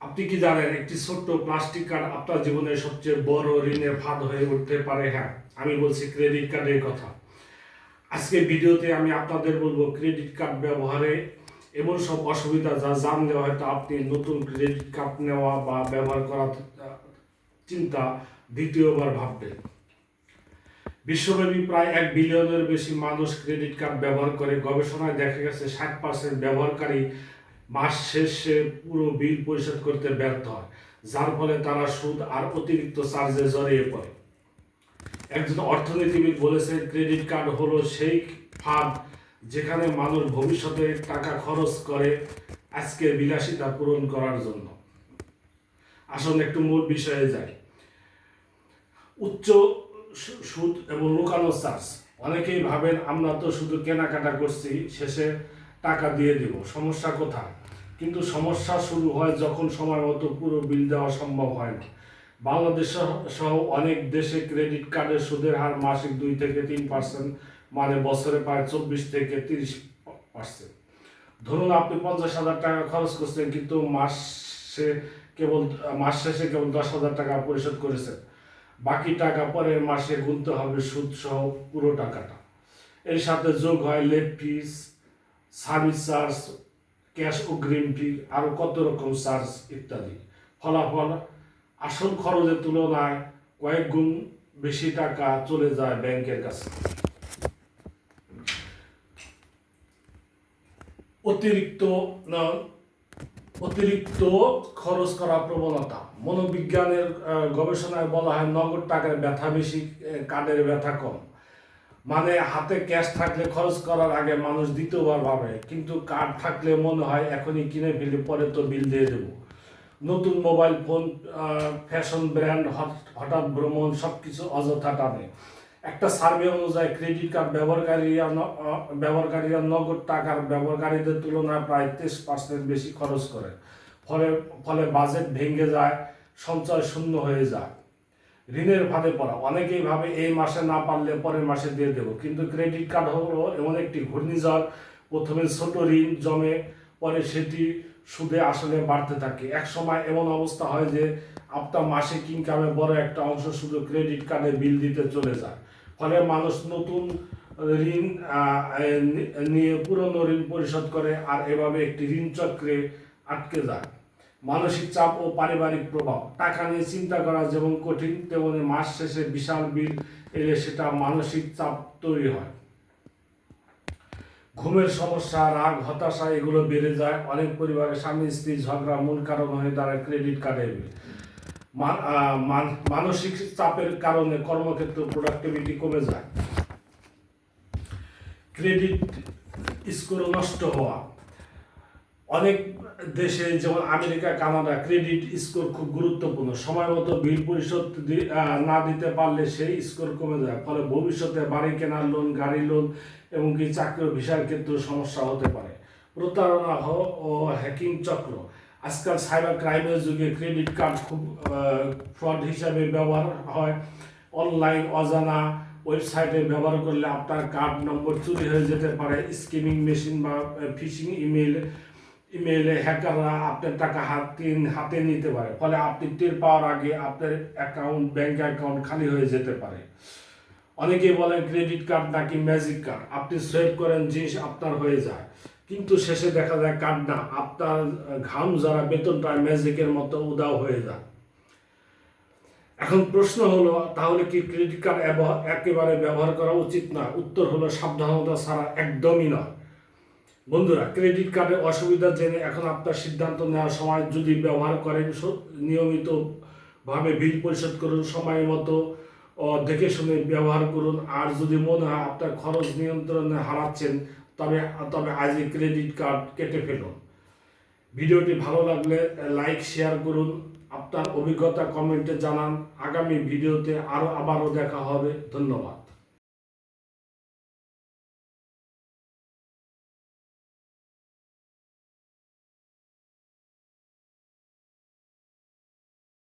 আপনি কি জানেন, একটি ছোট্ট প্লাস্টিক কার্ড আপনার জীবনের সবচেয়ে বড় ঋণের ফাঁদ হয়ে উঠতে পারে? হ্যাঁ আমি বলছি ক্রেডিট কার্ডের কথা। আজকে ভিডিওতে আমি আপনাদের বলব ক্রেডিট কার্ড ব্যবহারে এমন সব অসুবিধা যা জানলে হয়তো আপনি নতুন ক্রেডিট কার্ড নেওয়া বা ব্যবহার করার চিন্তা দ্বিতীয়বার ভাববেন। বিশ্বব্যাপী প্রায় এক বিলিয়নের বেশি মানুষ ক্রেডিট কার্ড ব্যবহার করে। গবেষণায় দেখা গেছে ষাট পার্সেন্ট ব্যবহারকারী মাস শেষে পুরো বিল পরিশোধ করতে ব্যর্থ হয়, যার ফলে তারা সুদ আর অতিরিক্ত চার্জে জড়িয়ে পড়ে। একজন অর্থনীতিবিদ বলেছেন, ক্রেডিট কার্ড হলো সেই ফাঁদ যেখানে মানুষ ভবিষ্যতে টাকা খরচ করে আজকের বিলাসিতা পূরণ করার জন্য। আসলে একটু মূল বিষয়ে যাই। উচ্চ সুদ এবং লুকানো চার্জ। অনেকেই ভাবেন, আমরা তো শুধু কেনাকাটা করছি, শেষে টাকা দিয়ে দিব, সমস্যা কোথায়? কিন্তু সমস্যা শুরু হয় যখন সময় মতো পুরো বিল দেওয়া সম্ভব হয় না। বাংলাদেশ সহ- অনেক দেশে ক্রেডিট কার্ডের সুদের হার মাসিক দুই থেকে তিন পার্সেন্ট মানে বছরে প্রায় চব্বিশ থেকে তিরিশ পার্সেন্ট। ধরুন আপনি পঞ্চাশ হাজার টাকা খরচ করছেন, কিন্তু মাসে কেবল, মাস শেষে কেবল দশ হাজার টাকা পরিশোধ করেছেন। বাকি টাকা পরের মাসে গুনতে হবে সুদ সহ পুরো টাকাটা। এর সাথে যোগ হয় late fees service charge cash অগ্রিম ফি আরও কত রকম চার্জ ইত্যাদি। ফলাফল, আসল খরচের তুলনায় কয়েক গুণ বেশি টাকা চলে যায় ব্যাংকের কাছে। অতিরিক্ত অতিরিক্ত খরচ করা প্রবণতা। মনোবিজ্ঞানের গবেষণায় বলা হয় নগদ টাকার ব্যথা বেশি কার্ডের ব্যথা কম। মানে হাতে ক্যাশ থাকলে খরচ করার আগে মানুষ দ্বিতীয়বার ভাবে, কিন্তু কার্ড থাকলে মনে হয় এখনই কিনে ফেলি, পরে তো বিল দিয়ে দেবো। নতুন মোবাইল ফোন ফ্যাশন ব্র্যান্ড হঠাৎ ভ্রমণ সব কিছু অযথা টানে। একটা সার্ভে অনুযায়ী ক্রেডিট কার্ড ব্যবহারকারীরা ব্যবহারকারীরা নগদ টাকার ব্যবহারকারীদের তুলনায় প্রায় তেইশ পার্সেন্ট বেশি খরচ করে। ফলে ফলে বাজেট ভেঙে যায়, সঞ্চয় শূন্য হয়ে যায়। ঋণের ফাঁদে পড়া। অনেকেই ভাবে এই মাসে না পারলে পরের মাসে দিয়ে দেবো। কিন্তু ক্রেডিট কার্ড হলো এমন একটি ঘূর্ণিঝড়। প্রথমে ছোট ঋণ জমে, পরে সেটি সুদে আসলে বাড়তে থাকে। এক সময় এমন অবস্থা হয় যে আপনার মাসিক ইনকামে বড় একটা অংশ শুধু ক্রেডিট কার্ডে বিল দিতে চলে যায়। ফলে মানুষ নতুন ঋণ নিয়ে পুরনো ঋণ পরিশোধ করে আর এভাবে একটি ঋণ চক্রে আটকে যায়। মানসিক চাপ ও পারিবারিক প্রভাব। টাকা নিয়ে চিন্তা করা যেমন কঠিন, তেমনি মাস শেষে বিশাল বিল এলে সেটা মানসিক চাপ তৈরি হয়। ঘুমের সমস্যা, রাগ, হতাশা, এগুলো বেড়ে যায়। অনেক পরিবারে স্বামী, স্ত্রী ঝগড়া, মূল কারণ হয়ে দাঁড়ায় ক্রেডিট কার্ডের বিল। মান- মানসিক চাপের কারণে কর্মক্ষেত্র প্রোডাক্টিভিটি কমে যায়। ক্রেডিট স্কোর নষ্ট হওয়া। অনেক দেশে যেমন আমেরিকা, কানাডা, ক্রেডিট স্কোর খুব গুরুত্বপূর্ণ। সময় মতো বিল পরিশোধ না দিতে পারলে সেই স্কোর কমে যায়। ফলে ভবিষ্যতে বাড়ি কেনার লোন, গাড়ি লোন এবং কি চাকরি ভিসার ক্ষেত্রে সমস্যা হতে পারে। প্রতারণা ও হ্যাকিং চক্র। আজকাল সাইবার ক্রাইমের যুগে ক্রেডিট কার্ড খুব ফ্রড হিসাবে ব্যবহার হয়। অনলাইন অজানা ওয়েবসাইটে ব্যবহার করলে আপনার কার্ড নম্বর চুরি হয়ে যেতে পারে। স্কিমিং মেশিন বা ফিশিং ইমেল ইমেইলে হ্যাকাররা আপনার টাকা হাতে হাতে নিতে পারে। ফলে আপনি টের পাওয়ার আগে আপনার অ্যাকাউন্ট ব্যাংক অ্যাকাউন্ট খালি হয়ে যেতে পারে। অনেকেই বলেন ক্রেডিট কার্ড নাকি ম্যাজিক কার্ড আপনি সোয়েপ করেন, জিনিস আপনার হয়ে যায়। কিন্তু শেষে দেখা যায় কার্ড না। আপনার ঘাম যারা বেতনটা ম্যাজিকের মতো উদাও হয়ে যায়। এখন প্রশ্ন হলো, তাহলে কি ক্রেডিট কার্ড একেবারে ব্যবহার করা উচিত না? উত্তর হলো সাবধানতা ছাড়া একদমই নয়। বন্ধুরা ক্রেডিট কার্ডের অসুবিধা জেনে এখন আপনার সিদ্ধান্ত নেওয়ার সময় যদি ব্যবহার করেন নিয়মিতভাবে বিল পরিশোধ করুন, সময় মতো দেখে শুনে ব্যবহার করুন। আর যদি মনে হয় আপনার খরচ নিয়ন্ত্রণে হারাচ্ছেন, তবে তবে আজই ক্রেডিট কার্ড কেটে ফেলুন। ভিডিওটি ভালো লাগলে লাইক শেয়ার করুন। আপনার অভিজ্ঞতা কমেন্টে জানান। আগামী ভিডিওতে আরও আবারও দেখা হবে। ধন্যবাদ।